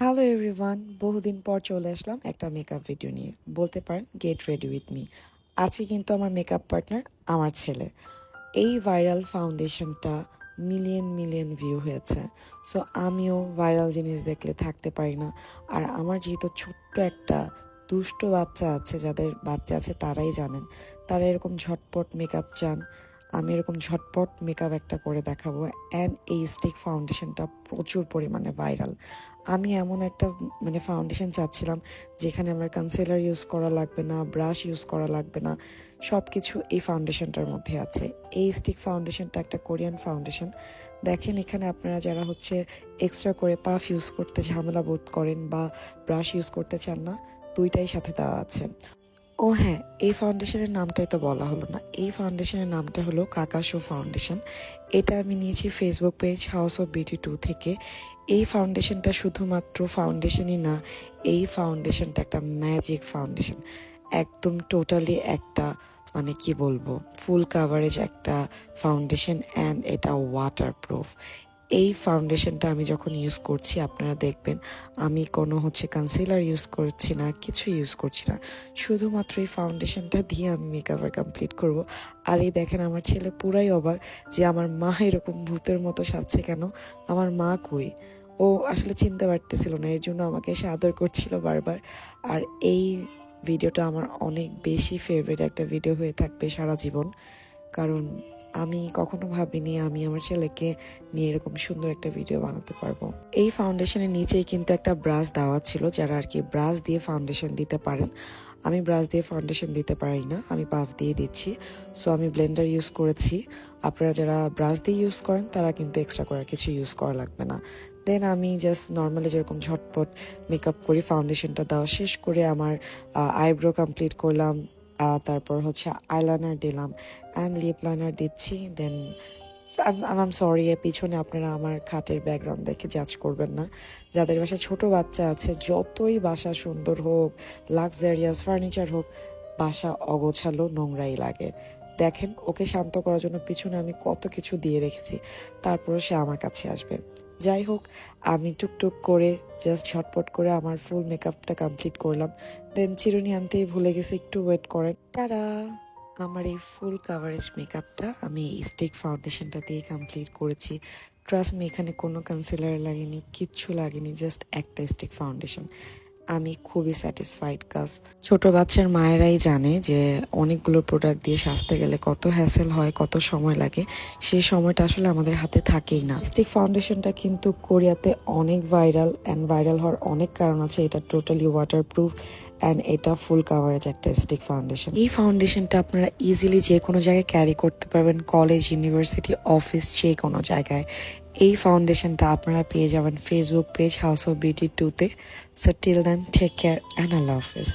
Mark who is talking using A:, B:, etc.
A: Hello everyone বহুদিন পর চলে আসলাম একটা মেকআপ ভিডিও নিয়ে। বলতে পারেন গেট রেডি উইথ মি আজকে কিন্তু আমার মেকআপ পার্টনার আমার ছেলে। এই ভাইরাল ফাউন্ডেশনটা মিলিয়ন মিলিয়ন ভিউ হয়েছে। সো আমিও ভাইরাল জিনিস দেখলে থাকতে পারি না। আর আমার যেহেতু ছোট্ট একটা দুষ্ট বাচ্চা আছে, যাদের বাচ্চা আছে তারাই জানেন। তারা এরকম ঝটপট মেকআপ চান। আমি এরকম ঝটপট মেকআপ একটা করে দেখাবো অ্যান্ড এই স্টিক ফাউন্ডেশনটা প্রচুর পরিমাণে ভাইরাল আমি এমন একটা মানে ফাউন্ডেশন চাচ্ছিলাম যেখানে আমার কনসিলার ইউজ করা লাগবে না ব্রাশ ইউজ করা লাগবে না সব কিছু এই ফাউন্ডেশনটার মধ্যে আছে। এই স্টিক ফাউন্ডেশনটা একটা কোরিয়ান ফাউন্ডেশন দেখেন এখানে আপনারা যারা হচ্ছে এক্সট্রা করে পাফ ইউজ করতে ঝামেলা বোধ করেন বা ব্রাশ ইউজ করতে চান না, দুইটাই সাথে দেওয়া আছে। ও হ্যাঁ এই ফাউন্ডেশনের নামটাই তো বলা হলো না। এই ফাউন্ডেশনের নামটা হলো কাকাশো ফাউন্ডেশন এটা আমি নিয়েছি Facebook page House of Beauty two থেকে। এই ফাউন্ডেশনটা শুধুমাত্র ফাউন্ডেশনই না, এই ফাউন্ডেশনটা একটা ম্যাজিক ফাউন্ডেশন একদম টোটালি একটা মানে কি বলব ফুল কাভারেজ একটা ফাউন্ডেশন অ্যান্ড এটা ওয়াটার প্রুফ এই ফাউন্ডেশনটা আমি যখন ইউজ করছি, আপনারা দেখবেন আমি কোনো হচ্ছে কনসিলার ইউজ করছি না কিছু ইউজ করছি না। শুধুমাত্র এই ফাউন্ডেশনটা দিয়ে আমি মেকআপার কমপ্লিট করব। আর এই দেখেন, আমার ছেলে পুরাই অবাক যে আমার মা এরকম ভূতের মতো সাজছে কেন? আমার মা কই? ও আসলে চিনতে পারতেছিল না, এর জন্য আমাকে এসে আদর করছিল বারবার। আর এই ভিডিওটা আমার অনেক বেশি ফেভারিট একটা ভিডিও হয়ে থাকবে সারা জীবন। কারণ আমি কখনো ভাবিনি আমি আমার ছেলেকে নিয়ে এরকম সুন্দর একটা ভিডিও বানাতে পারব। এই ফাউন্ডেশনের নিচেই কিন্তু একটা ব্রাশ দেওয়া ছিল, যারা আর কি ব্রাশ দিয়ে ফাউন্ডেশন দিতে পারেন। আমি ব্রাশ দিয়ে ফাউন্ডেশন দিতে পারি না, আমি পাফ দিয়ে দিচ্ছি। সো আমি ব্লেন্ডার ইউজ করেছি। আপনারা যারা ব্রাশ দিয়ে ইউজ করেন, তারা কিন্তু এক্সট্রা করার কিছু ইউজ করা লাগবে না। দেন আমি জাস্ট নর্মালি যেরকম ঝটপট মেকআপ করি ফাউন্ডেশনটা দেওয়া শেষ করে আমার আইব্রো কমপ্লিট করলাম। তারপর হচ্ছে আইলাইনার দিলাম অ্যান্ড লিপ লাইনার দিচ্ছি দেন আম সরি এর পিছনে আপনারা আমার খাটের ব্যাকগ্রাউন্ড দেখে জাজ করবেন না। যাদের বাসা ছোট বাচ্চা আছে, যতই বাসা সুন্দর হোক লাক্সারিয়াস ফার্নিচার হোক, বাসা অগোছালো নোংরাই লাগে। দেখেন, ওকে শান্ত করার জন্য পিছনে আমি কত কিছু দিয়ে রেখেছি তারপরে সে আমার কাছে আসবে। যাই হোক, আমি টুকটুক করে জাস্ট ঝটপট করে আমার ফুল মেকআপটা কমপ্লিট করলাম। দেন চিরুনি আনতেই ভুলে গেছি, একটু ওয়েট করেন। তারা! আমার এই ফুল কাভারেজ মেকআপটা আমি স্টিক ফাউন্ডেশনটা দিয়ে কমপ্লিট করেছি। ট্রাস্ট মি এখানে কোনো কনসিলার লাগেনি, কিচ্ছু লাগেনি জাস্ট একটা স্টিক ফাউন্ডেশন আমি খুবই স্যাটিসফাইড কাজ ছোট বাচ্চার মায়েরাই জানে যে অনেকগুলো প্রোডাক্ট দিয়ে সাজতে গেলে কত হ্যাসেল হয়, কত সময় লাগে। সেই সময়টা আসলে আমাদের হাতে থাকেই না। স্টিক ফাউন্ডেশনটা কিন্তু কোরিয়াতে অনেক ভাইরাল অ্যান্ড ভাইরাল হওয়ার অনেক কারণ আছে। এটা টোটালি ওয়াটার প্রুফ অ্যান্ড এটা ফুল কাভারেজ একটা স্টিক ফাউন্ডেশন এই ফাউন্ডেশনটা আপনারা ইজিলি যে কোনো জায়গায় ক্যারি করতে পারবেন। কলেজ ইউনিভার্সিটি অফিস যে কোনো জায়গায়। এই ফাউন্ডেশনটা আপনারা পেয়ে যাবেন Facebook page House of Beauty টুতে so till then take care and Allah Hafiz